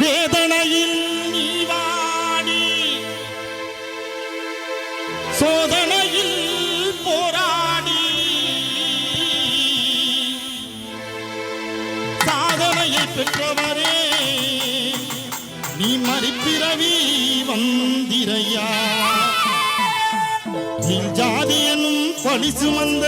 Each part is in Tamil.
வேதனையில் நீ வாடி சோதனையில் போராடி சாதனையை பெற்றவரே நீ மறிப்பிறவி வந்திரையா? நீ ஜாதி எனும் பழி சுமந்த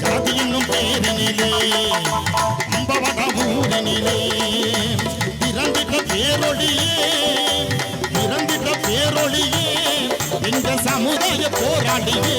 ஜாதி என்னும் பேரினிலே அம்பவட ஊரினிலே பிறந்திட்ட பேரொழியே பிறந்திட்ட பேரொழியே எங்க சமுதாய போராளியே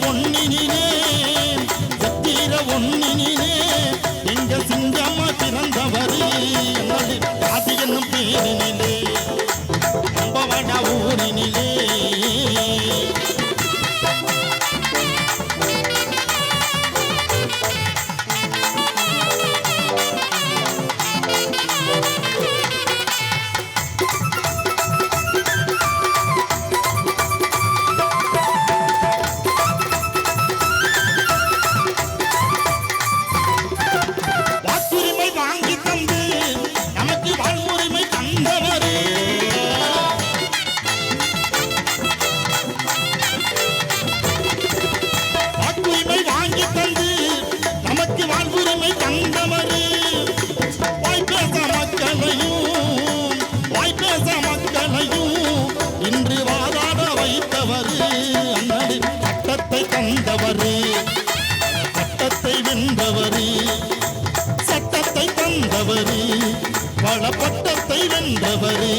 ஒன்னினிலே சத்திர ஒன்னினிலே எங்கள் சிங்கம்மா பிறந்தவரு. என்னது ஆதி என்னும் பேரினிலே அம்பவட ஊரினிலே. வென்றவரு சட்டத்தை தந்தவரு. பல பட்டத்தை வென்றவரு.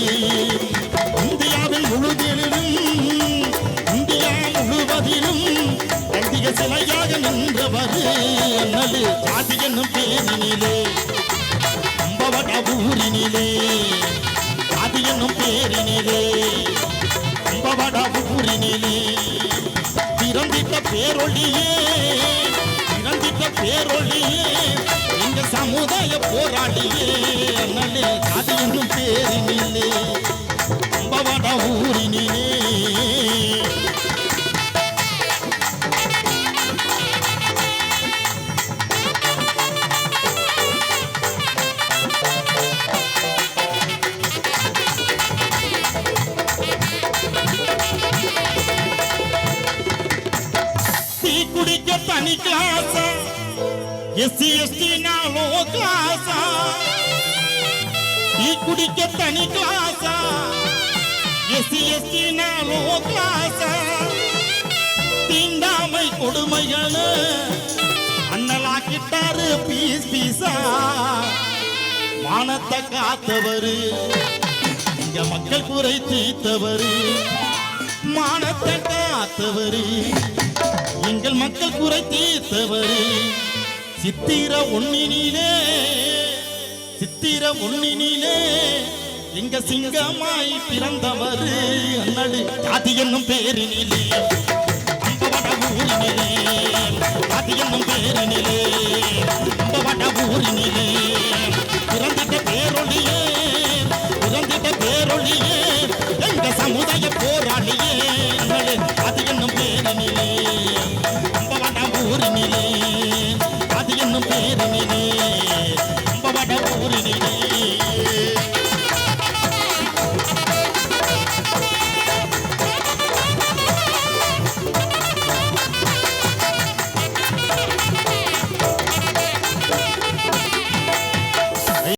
இந்தியாவில் முழுதிலும் இந்தியா முழுவதிலும் அதிக சிலையாக நின்றவரு. அண்ணலு ஜாதி என்னும் பேரினிலே. அம்பவட ஊரினிலே ஜாதி என்னும் பேரினிலே. அம்பவட ஊரினிலே பிறந்திட்ட பேரொழியே. பேரொழியே எங்க சமுதாய போராடியே அண்ணலே அது என்னும் பேரினிலே அம்பவட ஊரினிலே. டீ குடிக்க தனி கிளாஸா எஸ்சி எஸ்டி நாலோ கிளாஸா? டீ குடிக்க தனி கிளாஸா? எஸ்சி எஸ்டி நாலோ கிளாஸா? தீண்டாமை கொடுமைகள அண்ணலாக்கிட்டாரு பீஸ் பீஸா? மானத்தை காத்தவரு இங்க மக்கள் குறை தீர்த்தவரு மானத்தை காத்தவரு எங்கள் மக்கள் குறை தீர்த்தவரு சித்திர ஒன்னினிலே சித்திர ஒன்னினிலே எங்க சிங்கமாய் பிறந்தவர் அண்ணடு ஜாதி என்னும் பேரினிலே அம்பவட ஊரினிலே ஜாதி என்னும் பேரினிலே அம்பவட ஊரினிலே.